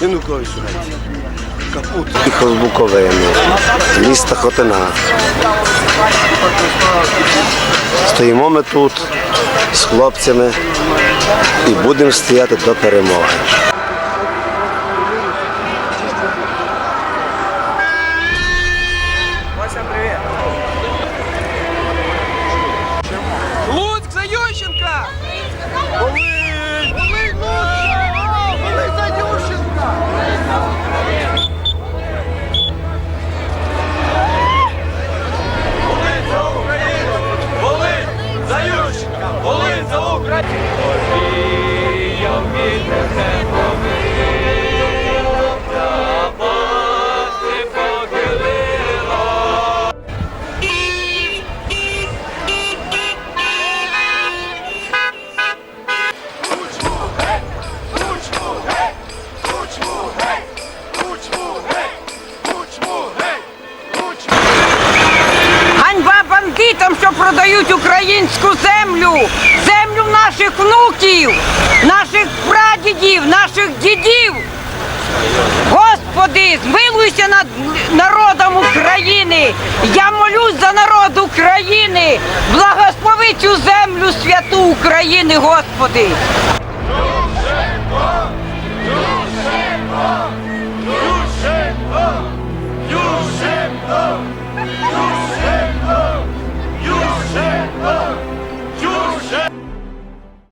Янукович. Капут. Їхав з Буковини, міста Хотина. Стоїмо ми тут з хлопцями і будемо стояти до перемоги. Продають українську землю, землю наших внуків, наших прадідів, наших дідів. Господи, змилуйся над народом України. Я молюсь за народ України. Благослови цю землю святу України, Господи.